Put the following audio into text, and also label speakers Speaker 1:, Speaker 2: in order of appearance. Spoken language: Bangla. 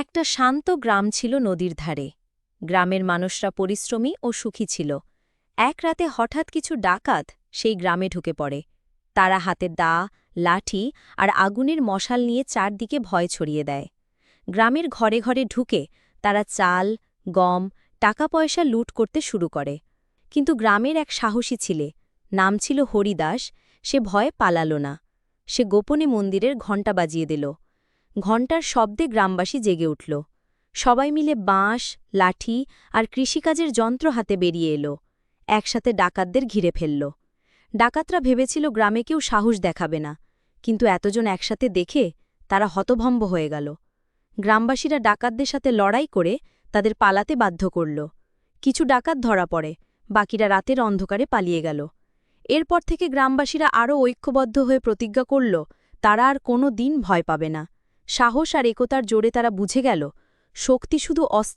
Speaker 1: একটা শান্ত গ্রাম ছিল নদীর ধারে। গ্রামের মানুষরা পরিশ্রমী ও সুখী ছিল। এক রাতে হঠাৎ কিছু ডাকাত সেই গ্রামে ঢুকে পড়ে। তারা হাতে দা, লাঠি আর আগুনের মশাল নিয়ে চারদিকে ভয় ছড়িয়ে দেয়। গ্রামের ঘরে ঘরে ঢুকে তারা চাল, গম টাকা পয়সা লুট করতে শুরু করে। কিন্তু গ্রামের এক সাহসী ছিলে, নাম ছিল হরিদাস, সে ভয়ে পালালো না। সে গোপনে মন্দিরের ঘণ্টা বাজিয়ে দিল। ঘণ্টার শব্দে গ্রামবাসী জেগে উঠল। সবাই মিলে বাঁশ, লাঠি আর কৃষিকাজের যন্ত্র হাতে বেরিয়ে এলো। একসাথে ডাকাতদের ঘিরে ফেলল। ডাকাতরা ভেবেছিল গ্রামে কেউ সাহস দেখাবে না, কিন্তু এতজন একসাথে দেখে তারা হতভম্ব হয়ে গেল। গ্রামবাসীরা ডাকাতদের সাথে লড়াই করে তাদের পালাতে বাধ্য করল। কিছু ডাকাত ধরা পড়ে, বাকিরা রাতের অন্ধকারে পালিয়ে গেল। এরপর থেকে গ্রামবাসীরা আরও ঐক্যবদ্ধ হয়ে প্রতিজ্ঞা করল, তারা আর কোনো দিন ভয় পাবে না। সাহস আর একতার জোরে তারা বুঝে গেল শক্তি শুধু অস্ত্র